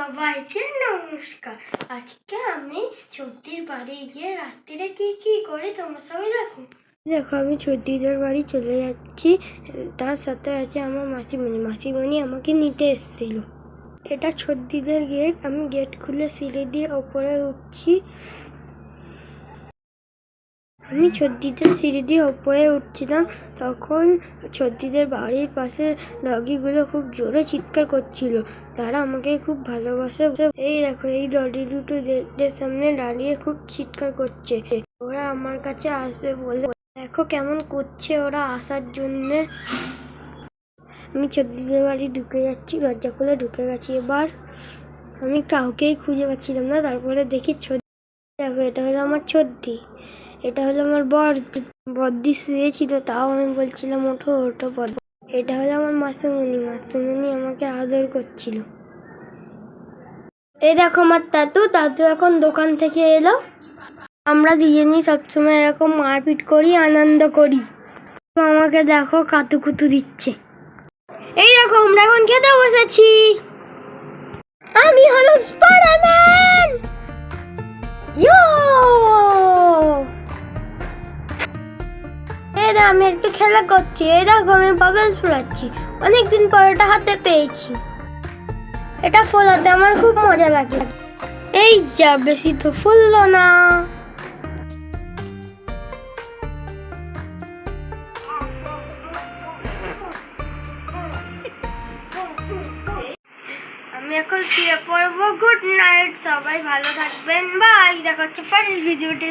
সবাইকে নমস্কার। আজকে আমি ছদ্দির বাড়ি গিয়ে রাত্রিরে কি কি করে তোমরা সবাই দেখো। দেখো, আমি ছদ্দিদের বাড়ি চলে যাচ্ছি। তার সাথে আছে আমার মাসিমণি। মাসিমণি আমাকে নিতে এসেছিল। এটা ছদ্দিদের গেট আমি গেট খুলে সিঁড়ি দিয়ে ওপরে উঠছি। আমি ছদ্দিদের সিঁড়ি দিয়ে ওপরে উঠছিলাম, তখন ছদ্দিদের বাড়ির পাশে ডগিগুলো খুব জোরে চিৎকার করছিল। তারা আমাকে খুব ভালোবাসে। এই দেখো, এই ডগি দুটো সামনে দাঁড়িয়ে খুব চিৎকার করছে। ওরা আমার কাছে আসবে বলে দেখো কেমন করছে ওরা আসার জন্যে। আমি ছদ্দিদের বাড়ি ঢুকে যাচ্ছি, দরজা খুলে ঢুকে গেছি। এবার আমি কাউকেই খুঁজে পাচ্ছিলাম না, তারপরে দেখি ছদ্দি দেখো, এটা হলো আমার ছদ্দি এটা হলো আমার বর বদ্দি শুয়েছিল তাও আমি বলছিলাম, ওঠো ওঠো বদ এটা হলো আমার মাসুমণি মাসুমণি আমাকে আদর করছিল। এই দেখো আমার তাতু তাতু এখন দোকান থেকে এলো। আমরা দুজনই সবসময় এরকম মারপিট করি, আনন্দ করি। আমাকে দেখো কাতুকুতু দিচ্ছে। এই দেখো, আমরা এখন খেতে বসেছি। আমি হলো দেখো, আমি একটু খেলা করছি দেখো আমি বাবেলস ফোলাচ্ছি অনেকদিন পর এটা হাতে পেয়েছি। এটা ফোলাতে আমার খুব মজা লাগে। এই যা বেশি তো ফুললো না। আমি এখন শুয়ে পড়ব। গুড নাইট সবাই ভালো থাকবেন। বাই দেখা হচ্ছে পরের ভিডিওটি